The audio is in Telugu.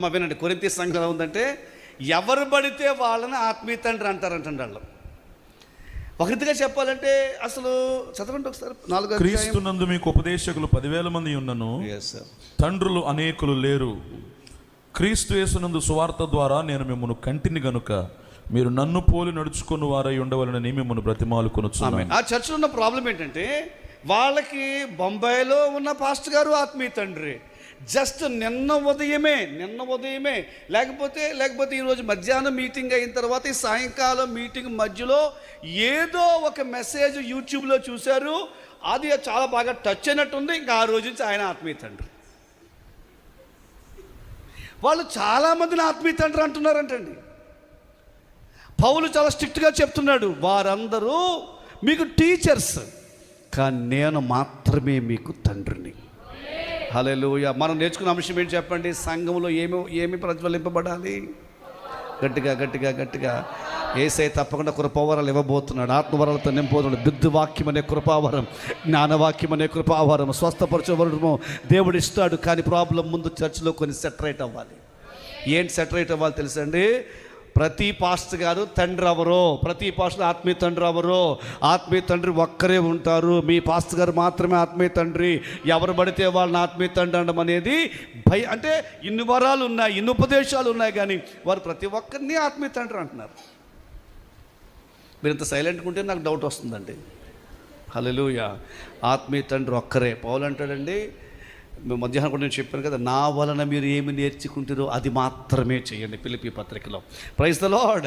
మా వినండి కొరింతి సంఘం ఉందంటే ఎవరు పడితే వాళ్ళని ఆత్మీయ తండ్రి అంటారంటండి వాళ్ళు. ఒక రీతిగా చెప్పాలంటే అసలు చదవండి ఒకసారి నాలుగో. క్రీస్తునందు మీకు ఉపదేశకులు పదివేల మంది ఉన్నను. తండ్రులు అనేకులు లేరు. క్రీస్తు యేసునందు సువార్త ద్వారా నేను మిమ్మల్ని కంటిని గనుక మీరు నన్ను పోలి నడుచుకుని వారై ఉండవలనని మిమ్మల్ని బ్రతిమాలు ఆమె ఆ చర్చిలో ఉన్న ప్రాబ్లం ఏంటంటే వాళ్ళకి బొంబాయిలో ఉన్న పాస్టర్ గారు ఆత్మీయ తండ్రి. జస్ట్ నిన్న ఉదయమే నిన్న ఉదయమే. లేకపోతే లేకపోతే ఈరోజు మధ్యాహ్నం మీటింగ్ అయిన తర్వాత ఈ సాయంకాలం మీటింగ్ మధ్యలో ఏదో ఒక మెసేజ్ యూట్యూబ్లో చూశారు. అది చాలా బాగా టచ్ అయినట్టుంది. ఇంకా ఆ రోజు నుంచి ఆయన ఆత్మీయ తండ్రి. వాళ్ళు చాలామందిని ఆత్మీయ తండ్రి అంటున్నారంటండి. పౌలు చాలా స్ట్రిక్ట్గా చెప్తున్నాడు వారందరూ మీకు టీచర్స్ కానీ నేను మాత్రమే మీకు తండ్రిని. హలోయ మనం నేర్చుకున్న అంశం ఏంటి చెప్పండి? సంఘంలో ఏమి ఏమి ప్రజ్వలింపబడాలి? గట్టిగా గట్టిగా గట్టిగా. ఏసై తప్పకుండా కృపావరాలు ఇవ్వబోతున్నాడు. ఆత్మవరాలతో నింపోతున్నాడు. బిద్దు వాక్యం అనే కృపావరం జ్ఞానవాక్యం అనే కృపావరం స్వస్థపరచవరము దేవుడు ఇస్తాడు కానీ ప్రాబ్లం ముందు చర్చిలో కొన్ని సెటరేట్ అవ్వాలి. ఏంటి సెటరేట్ అవ్వాలి తెలుసండి? ప్రతి పాస్ట్ గారు తండ్రి అవరో ప్రతి పాస్టర్ ఆత్మీయ తండ్రి అవరో ఆత్మీయ తండ్రి ఒక్కరే ఉంటారు. మీ పాస్టర్ గారు మాత్రమే ఆత్మీయ తండ్రి. ఎవరు పడితే వాళ్ళని ఆత్మీయ తండ్రి అనడం అనేది భయ అంటే ఇన్ని వరాలు ఉన్నాయి ఇన్ని ఉపదేశాలు ఉన్నాయి కానీ వారు ప్రతి ఒక్కరిని ఆత్మీయ తండ్రి అంటున్నారు. మీరు ఇంత సైలెంట్గా ఉంటే నాకు డౌట్ వస్తుందండి. హలో ఆత్మీయ తండ్రి ఒక్కరే. పౌలు అంటాడండి మధ్యాహ్నం కూడా నేను చెప్పాను కదా నా వలన మీరు ఏమి నేర్చుకుంటారో అది మాత్రమే చేయండి పిలిపి పత్రికలో. Praise the lord